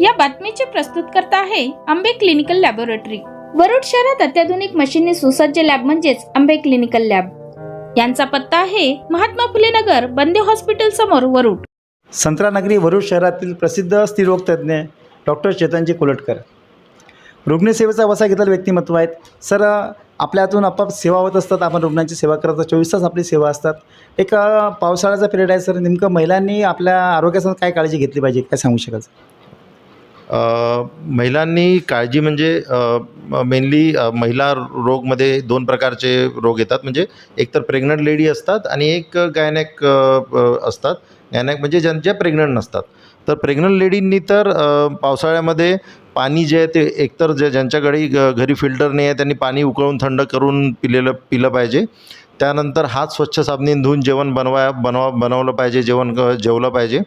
या बातमीचे प्रस्तुतकर्ता आहे आंबे क्लिनिकल लॅबोरेटरी. वरुड शहरात अत्याधुनिक मशीनने सुसज्ज लॅब म्हणजेच आंबे क्लिनिकल लॅब. यांचा पत्ता आहे महात्मा फुले नगर बंदे हॉस्पिटल समोर वरुड. संत्रानगरी वरुड शहरातील प्रसिद्ध स्त्रीरोग तज्ज्ञ डॉक्टर चेतनजी कोलटकर. रुग्णसेवेचा वसा घेतलेलं व्यक्तिमत्व आहेत. सर आपल्या हातून आपाप सेवा होत असतात. आपण रुग्णांची सेवा करत असतो. चोवीस तास आपली सेवा असतात. एक पावसाळ्याचा पिरियड आहे सर. नेमकं महिलांनी आपल्या आरोग्यासह काय काळजी घेतली पाहिजे? काय सांगू शकाल महिलांनी काळजी म्हणजे मेनली महिला रोगमध्ये दोन प्रकारचे रोग येतात. म्हणजे एक तर प्रेग्नंट लेडी असतात आणि एक गायनॅक असतात. गायनॅक म्हणजे ज्यांच्या प्रेग्नंट नसतात. तर प्रेग्नंट लेडींनी तर पावसाळ्यामध्ये पाणी जे आहे ते एकतर जे ज्यांच्याकडे घरी फिल्टर नाही आहे त्यांनी पाणी उकळून थंड करून पिलेलं पिलं पाहिजे. त्यानंतर हात स्वच्छ साबणीने धुवून जेवण बनवा बनवा बनवलं पाहिजे जेवण क- जेवलं पाहिजे.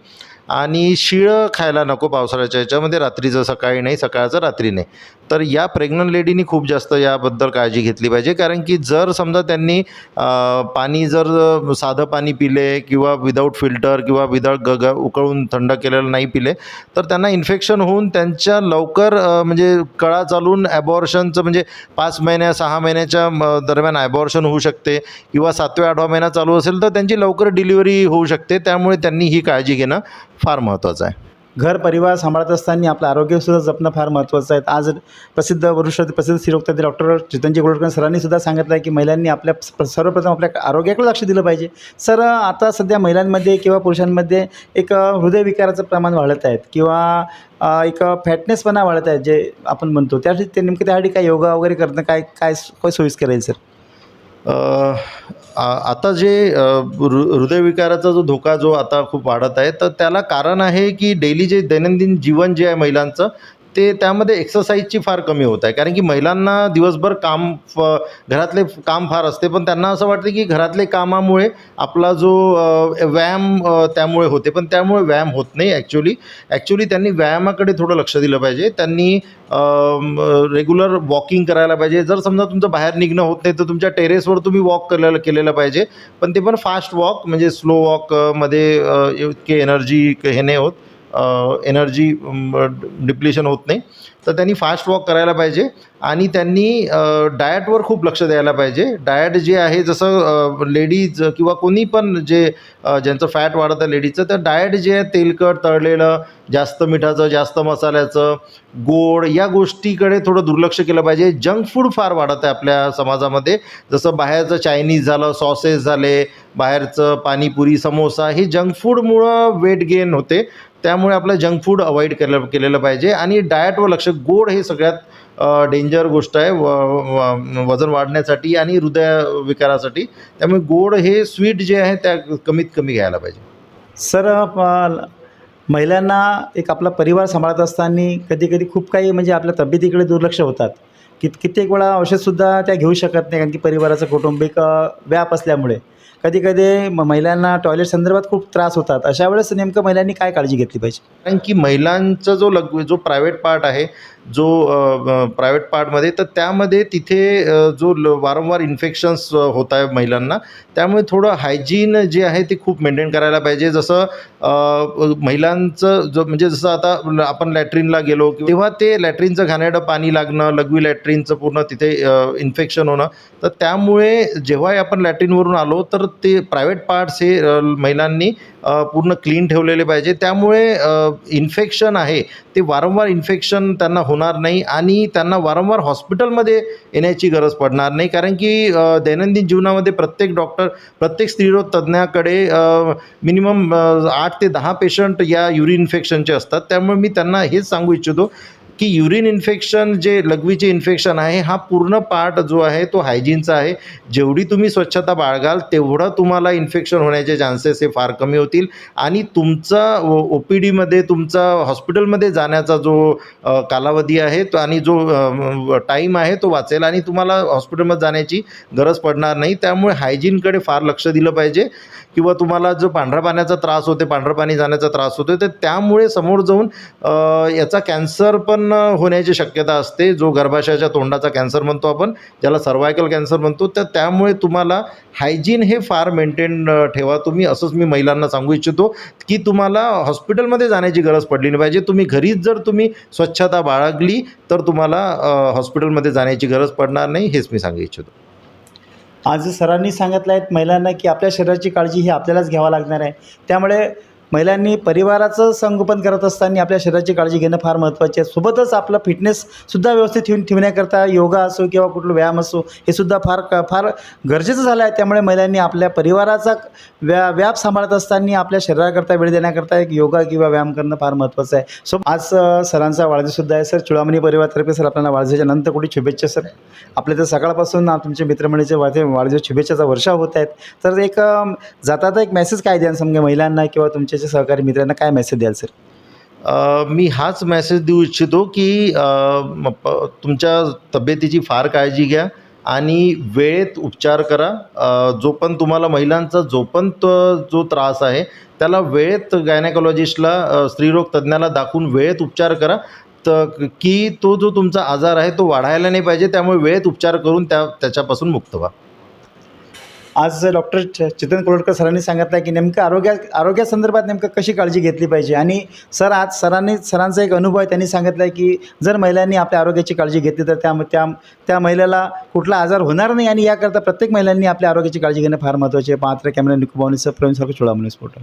आणि शिळं खायला नको पावसाळ्याच्या याच्यामध्ये रात्रीचं सकाळी नाही सकाळचं रात्री नाही. तर या प्रेग्नंट लेडीनी खूप जास्त याबद्दल काळजी घेतली पाहिजे. कारण की जर समजा त्यांनी पाणी जर साधं पाणी पिले किंवा विदाऊट फिल्टर किंवा विदाऊट ग ग उकळून थंड केलेलं नाही पिले तर त्यांना इन्फेक्शन होऊन त्यांच्या लवकर म्हणजे कळा चालून ॲबॉर्शनचं म्हणजे पाच महिन्या सहा महिन्याच्या म, दरम्यान ॲबॉर्शन होऊ शकते किंवा सातव्या आठवा महिना चालू असेल तर त्यांची लवकर डिलिव्हरी होऊ शकते. त्यामुळे त्यांनी ही काळजी घेणं फार महत्त्वाचं आहे. घर परिवार सांभाळत असताना आपलं आरोग्यसुद्धा जपणं फार महत्त्वाचं आहे. आज प्रसिद्ध वरिष्ठ प्रसिद्ध स्त्रीरोग डॉक्टर चितंजी गोडकर सरांनी सुद्धा सांगितलं आहे की महिलांनी आपल्या स- सर्वप्रथम आपल्या आरोग्याकडे लक्ष दिलं पाहिजे. सर आता सध्या महिलांमध्ये किंवा पुरुषांमध्ये एक हृदयविकाराचं प्रमाण वाढत आहेत किंवा एक फॅटनेसपणा वाढत आहे जे आपण म्हणतो. त्यासाठी ते नेमकं त्यासाठी काय योगा वगैरे करणं काय काय काय सोयीस्कर राहील सर? आता जे हृ हृदयविकाराचा जो धोका जो आता खूप वाढत आहे तर त्याला कारण आहे की डेली जे दैनंदिन जीवन जे आहे महिलांचं ते त्यामध्ये एक्सरसाइजची फार कमी होत आहे. कारण की महिलांना दिवसभर काम फ घरातले काम फार असते. पण त्यांना असं वाटते की घरातले कामामुळे आपला जो व्यायाम त्यामुळे होते. पण त्यामुळे व्यायाम होत नाही ॲक्च्युली ॲक्च्युली त्यांनी व्यायामाकडे थोडं लक्ष दिलं पाहिजे. त्यांनी रेग्युलर वॉकिंग करायला पाहिजे. जर समजा तुमचं बाहेर निघणं होत नाही तर तुमच्या टेरेसवर तुम्ही वॉक केलेलं केलेलं पाहिजे. पण ते पण फास्ट वॉक म्हणजे स्लो वॉकमध्ये इतके एनर्जी हे नाही होत. एनर्जी डिप्लेशन होत नाही. तर त्यांनी फास्ट वॉक करायला पाहिजे आणि त्यांनी डाएटवर खूप लक्ष द्यायला पाहिजे. डाएट जे आहे जसं लेडीज किंवा कोणी पण जे ज्यांचं फॅट वाढत आहे लेडीजचं तर डाएट जे आहे तेलकट तळलेलं जास्त मिठाचं जास्त मसाल्याचं गोड या गोष्टीकडे थोडं दुर्लक्ष केलं पाहिजे. जंक फूड फार वाढत आहे आपल्या समाजामध्ये. जसं बाहेरचं चायनीज झालं सॉसेस झाले बाहेरचं पाणीपुरी समोसा हे जंक फूडमुळं वेट गेन होते. त्यामुळे आपलं जंक फूड अवॉइड केलं केलेलं पाहिजे. आणि डाएटवर लक्ष गोड हे सगळ्यात डेंजर गोष्ट आहे. व वजन वाढण्यासाठी आणि हृदय विकारासाठी. त्यामुळे गोड हे स्वीट जे आहे त्या कमीत कमी घ्यायला पाहिजे. सर प- महिलांना एक आपला परिवार सांभाळत असताना कधी कधी खूप काही म्हणजे आपल्या तब्येतीकडे दुर्लक्ष होतात. कित कित्येक वेळा औषधसुद्धा त्या घेऊ शकत नाही कारण की परिवाराचं कौटुंबिक व्याप असल्यामुळे. कधी कधी महिलांना टॉयलेट संदर्भात खूप त्रास होतात. अशा वेळेस नेमकं महिलांनी काय काळजी घेतली पाहिजे? कारण की महिलांचा जो लग जो प्रायव्हेट पार्ट आहे जो प्रायव्हेट पार्टमध्ये तर त्यामध्ये तिथे जो ल वारंवार इन्फेक्शन्स होत आहे महिलांना त्यामुळे थोडं हायजीन जे आहे ते खूप मेंटेन करायला पाहिजे. जसं महिलांचं जो म्हणजे जसं आता ल- आपण लॅट्रिनला गेलो तेव्हा ते लॅट्रिनचं घाणेरडं पाणी लागणं लघवी लॅट्रिनचं पूर्ण तिथे इन्फेक्शन होणं तर त्यामुळे जेव्हाही आपण लॅट्रिनवरून आलो तर ते प्रायव्हेट पार्ट्स हे महिलांनी पूर्ण क्लीन ठेवलेले पाहिजे. त्यामुळे इन्फेक्शन आहे. ते वारंवार इन्फेक्शन त्यांना होणार नाही आणि त्यांना वारंवार हॉस्पिटलमध्ये येण्याची गरज पडणार नाही. कारण की दैनंदिन जीवनामध्ये प्रत्येक डॉक्टर प्रत्येक स्त्रीरोग तज्ज्ञाकडे मिनिमम आठ ते दहा पेशंट या युरिन इन्फेक्शनचे असतात. त्यामुळे मी त्यांना हेच सांगू इच्छितो की युरिन इन्फेक्शन जे लघवीचे इन्फेक्शन आहे हा पूर्ण पार्ट जो आहे तो हायजीनचा आहे. जेवढी तुम्ही स्वच्छता बाळगाल तेवढं तुम्हाला इन्फेक्शन होण्याचे चान्सेस हे फार कमी होतील. आणि तुमचा ओ पी डीमध्ये तुमचा हॉस्पिटलमध्ये जाण्याचा जो कालावधी आहे तो आणि जो टाईम आहे तो वाचेल आणि तुम्हाला हॉस्पिटलमध्ये जाण्याची गरज पडणार नाही. त्यामुळे हायजीनकडे फार लक्ष दिलं पाहिजे. किंवा तुम्हाला जो पांढऱ्या पाण्याचा त्रास होते पांढरं पाणी जाण्याचा त्रास होतो तर त्यामुळे समोर जाऊन याचा कॅन्सर पण पण होण्याची शक्यता असते. जो गर्भाशयाच्या तोंडाचा कॅन्सर म्हणतो आपण ज्याला सर्वायकल कॅन्सर म्हणतो तर त्यामुळे तुम्हाला हायजीन हे फार मेंटेन ठेवा तुम्ही. असंच मी महिलांना सांगू इच्छितो की तुम्हाला हॉस्पिटलमध्ये जाण्याची गरज पडली नाही पाहिजे. तुम्ही घरीच जर तुम्ही स्वच्छता बाळगली तर तुम्हाला हॉस्पिटलमध्ये जाण्याची गरज पडणार नाही हेच मी सांगू इच्छितो. आज सरांनी सांगितलं आहेत महिलांना की आपल्या शरीराची काळजी ही आपल्यालाच घ्यावा लागणार आहे. त्यामुळे महिलांनी परिवाराचं संगोपन करत असताना आपल्या शरीराची काळजी घेणं फार महत्त्वाचे आहे. सोबतच आपलं फिटनेससुद्धा व्यवस्थित ठेवून ठेवण्याकरता योगा असो किंवा कुठलं व्यायाम असो हे सुद्धा फार क- फार गरजेचं झालं आहे. त्यामुळे महिलांनी आपल्या परिवाराचा व्या व्याप सांभाळत असताना आपल्या शरीराकरता वेळ देण्याकरता एक योगा किंवा व्यायाम करणं फार महत्त्वाचं आहे. सो आज सरांचा वाढदिवससुद्धा आहे. सर चुळामणी परिवारातर्फे सर आपल्याला वाढदिवसाच्या नंतर कुठे शुभेच्छा सर. आपल्या तर सकाळपासून तुमचे तुमच्या मित्रमंडळीचे वाढते वाढदिवस शुभेच्छाचा वर्षा होत आहेत. तर एक अ, जाता एक मेसेज काय द्या समजा महिलांना किंवा तुमच्या जे सहकारी मित्रांना काय मेसेज द्याल सर मी हाच मेसेज देऊ इच्छितो की प- तुमच्या तब्येतीची फार काळजी घ्या आणि वेळेत उपचार करा. जो पण तुम्हाला महिलांचा जो पण तो जो त्रास आहे त्याला वेळेत गायनेकॉलॉजिस्टला स्त्रीरोग तज्ज्ञाला दाखवून वेळेत उपचार करा. तर की तो जो तुमचा आजार आहे तो वाढायला नाही पाहिजे. त्यामुळे वेळेत उपचार करून त्या त्याच्यापासून मुक्त व्हा. आज डॉक्टर च चेतन कोल्हटकर सरांनी सांगितलं आहे की नेमकं आरोग्या आरोग्यासंदर्भात नेमकं कशी काळजी घेतली पाहिजे? आणि सर आज सरांनी सरांचा एक अनुभव आहे त्यांनी सांगितलं आहे की जर महिलांनी आपल्या आरोग्याची काळजी घेतली तर त्या त्या त्या महिलेला कुठला आजार होणार नाही आणि याकरता प्रत्येक महिलांनी आपल्या आरोग्याची काळजी घेणं फार महत्त्वाचे आहे. पात्र कॅमेरा निकुबावणीचं प्रवीण सारखं म्हणून स्फोट.